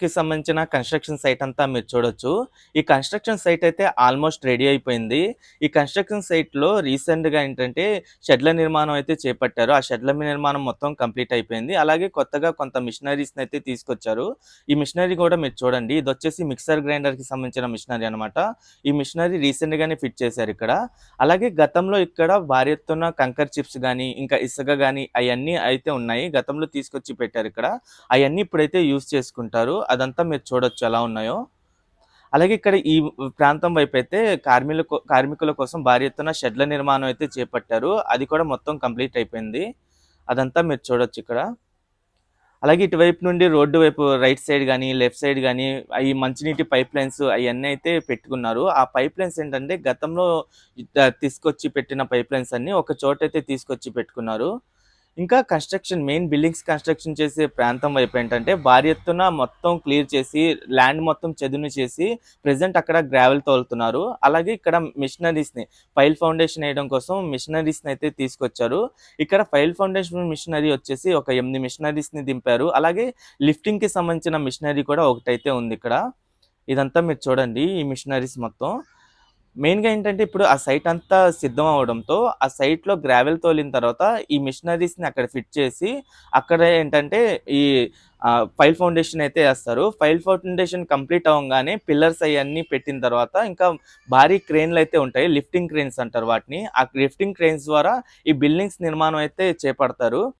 కి సంబంధించిన construction site అంతా మీరు చూడొచ్చు. ఈ కన్‌స్ట్రక్షన్ సైట్ అయితే ఆల్‌మోస్ట్ రెడీ అయిపోయింది. ఈ కన్‌స్ట్రక్షన్ సైట్‌లో రీసెంట్‌గా ఏంటంటే షెడ్ల నిర్మాణం అయితే చేపట్టారు. ఆ షెడ్ల నిర్మాణం మొత్తం కంప్లీట్ అయిపోయింది. అలాగే కొత్తగా కొంత మిషనరీస్‌ని అయితే తీసుకొచ్చారు. ఈ మిషనరీ కూడా మీరు చూడండి. ఇది వచ్చేసి మిక్సర్ గ్రైండర్‌కి సంబంధించిన మిషనరీ అనమాట. ఈ మిషనరీ రీసెంట్‌గానే ఫిట్ చేశారు ఇక్కడ. అలాగే గతంలో ఇక్కడ భారీ ఎత్తున కంకర్ చిప్స్ కానీ ఇంకా ఇసుక కానీ అవన్నీ అయితే ఉన్నాయి. గతంలో తీసుకొచ్చి పెట్టారు ఇక్కడ. అవన్నీ ఇప్పుడైతే యూస్ చేసుకుంటారు. అదంతా మీరు చూడొచ్చు ఎలా ఉన్నాయో. అలాగే ఇక్కడ ఈ ప్రాంతం వైపు అయితే కార్మికుల కోసం భారీ ఎత్తున షెడ్ల నిర్మాణం అయితే చేపట్టారు. అది కూడా మొత్తం కంప్లీట్ అయిపోయింది. అదంతా మీరు చూడొచ్చు ఇక్కడ. అలాగే ఇటువైపు నుండి రోడ్డు వైపు రైట్ సైడ్ కానీ లెఫ్ట్ సైడ్ కానీ ఈ మంచినీటి పైప్ లైన్స్ అవన్నీ అయితే పెట్టుకున్నారు. ఆ పైప్ లైన్స్ ఏంటంటే గతంలో తీసుకొచ్చి పెట్టిన పైప్ లైన్స్ అన్నీ ఒక చోటైతే తీసుకొచ్చి పెట్టుకున్నారు. ఇంకా కన్‌స్ట్రక్షన్ మెయిన్ బిల్డింగ్స్ కన్‌స్ట్రక్షన్ చేసే ప్రాంతం వైపు ఏంటంటే భారీ ఎత్తున మొత్తం క్లియర్ చేసి ల్యాండ్ మొత్తం చదును చేసి ప్రజెంట్ అక్కడ గ్రావెల్ తోలుతున్నారు. అలాగే ఇక్కడ మిషనరీస్‌ని ఫైల్ ఫౌండేషన్ వేయడం కోసం మిషనరీస్‌ని అయితే తీసుకొచ్చారు. ఇక్కడ ఫైల్ ఫౌండేషన్ మిషనరీ వచ్చేసి ఒక ఎనిమిది మిషనరీస్‌ని దింపారు. అలాగే లిఫ్టింగ్‌కి సంబంధించిన మిషనరీ కూడా ఒకటైతే ఉంది ఇక్కడ. ఇదంతా మీరు చూడండి ఈ మిషనరీస్ మొత్తం. మెయిన్‌గా ఏంటంటే ఇప్పుడు ఆ సైట్ అంతా సిద్ధం అవ్వడంతో ఆ సైట్‌లో గ్రావెల్ తోలిన తర్వాత ఈ మిషనరీస్‌ని అక్కడ ఫిట్ చేసి అక్కడ ఏంటంటే ఈ ఫైల్ ఫౌండేషన్ అయితే వేస్తారు ఫైల్ ఫౌండేషన్ కంప్లీట్ అవ్వగానే పిల్లర్స్ అవన్నీ పెట్టిన తర్వాత ఇంకా భారీ క్రేన్‌లయితే ఉంటాయి. లిఫ్టింగ్ క్రేన్స్ అంటారు వాటిని. ఆ లిఫ్టింగ్ క్రేన్స్ ద్వారా ఈ బిల్డింగ్స్ నిర్మాణం అయితే చేపడతారు.